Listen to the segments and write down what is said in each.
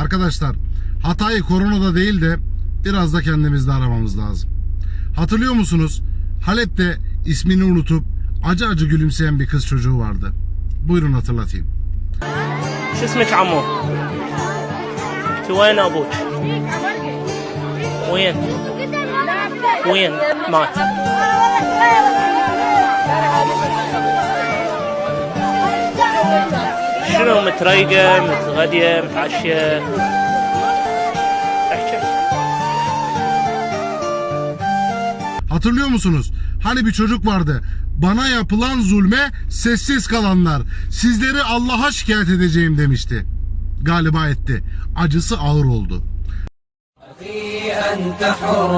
Arkadaşlar hatayı koronada değil de biraz da kendimizde aramamız lazım. Hatırlıyor musunuz? Halep'te ismini unutup acı acı gülümseyen bir kız çocuğu vardı. Buyurun hatırlatayım. شو اسمك عمو؟ انت وين ابوك؟ وين؟ وين؟ مات شنو متريقة متغدية متعشية احكي Hatırlıyor musunuz? Hani bir çocuk vardı. Bana yapılan zulme sessiz kalanlar. Sizleri Allah'a şikayet edeceğim demişti. Galiba etti. Acısı ağır oldu. أخي أنت حر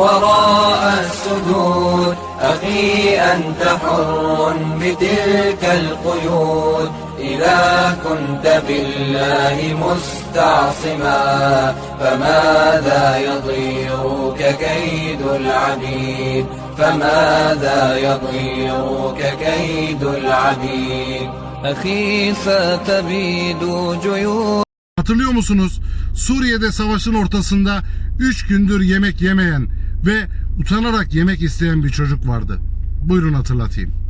وراء السدود أخي أنت حر بتلك القيود إذا كنت بالله مستعصما فماذا يضيرك كيد العبيد فماذا يضيرك كيد العبيد أخي ستبيد جيود Hatırlıyor musunuz? Suriye'de savaşın ortasında 3 gündür yemek yemeyen ve utanarak yemek isteyen bir çocuk vardı. Buyurun hatırlatayım.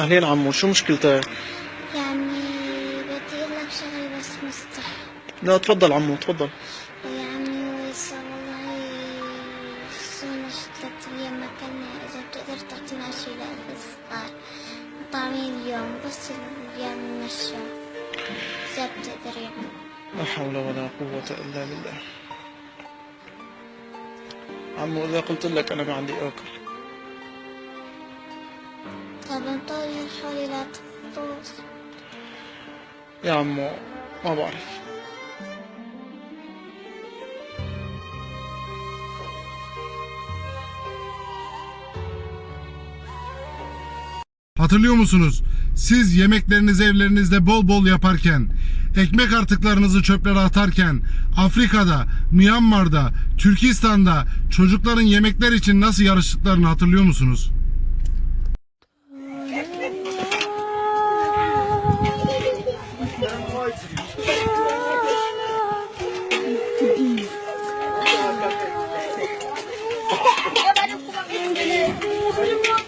أهلين عمو شو مشكلتك؟ يعني بدي أقول لك شغله بس مستحي لا تفضل عمو تفضل يعني صار والله صرنا ثلاث أيام ما اذا بتقدر تعطينا شي للصغار طعمين اليوم بس اليوم نمشى اذا بتقدر يعني لا حول ولا قوة إلا بالله عمو إذا قلت لك أنا ما عندي أكل طب انطري حولي لا تطوس يا عمو ما بعرف. Hatırlıyor musunuz? Siz yemeklerinizi evlerinizde bol bol yaparken, ekmek artıklarınızı çöplere atarken, Afrika'da, Myanmar'da, Türkistan'da çocukların yemekler için nasıl yarıştıklarını hatırlıyor musunuz?